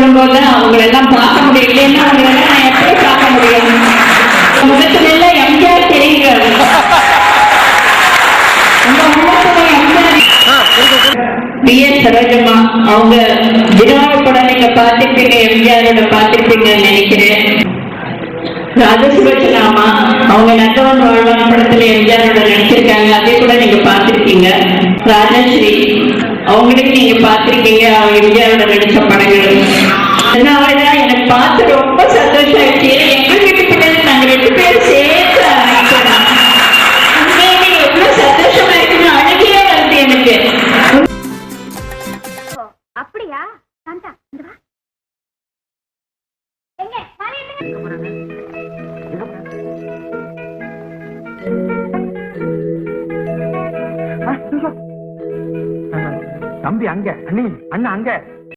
கொள்ளும்போது அவங்களை எல்லாம் பார்க்க முடியும் இல்லைன்னா அவங்களை எல்லாம் நான் எப்படி பார்க்க முடியும். முகத்துல எல்லாம் எம்ஜிஆர் தெரியுங்க பி எஸ் சரோஜம்மா அவங்க தினவார படம் நீங்க பார்த்திருப்பீங்க எம்ஜிஆரோட பார்த்திருப்பீங்கன்னு நினைக்கிறேன். ராஜசுலட்சணாமா அவங்க நல்லவன் வாழ்வான் படத்துல எம்ஜிஆரோட நடிச்சிருக்காங்க அதே கூட நீங்க பார்த்திருக்கீங்க. ராஜஸ்ரீ அவங்களையும் நீங்க பார்த்திருக்கீங்க அவங்க எம்ஜிஆரோட நடிச்ச படங்கள். சாந்தா இங்க வா. எங்க தம்பி அங்க அண்ணி அண்ணா அங்க.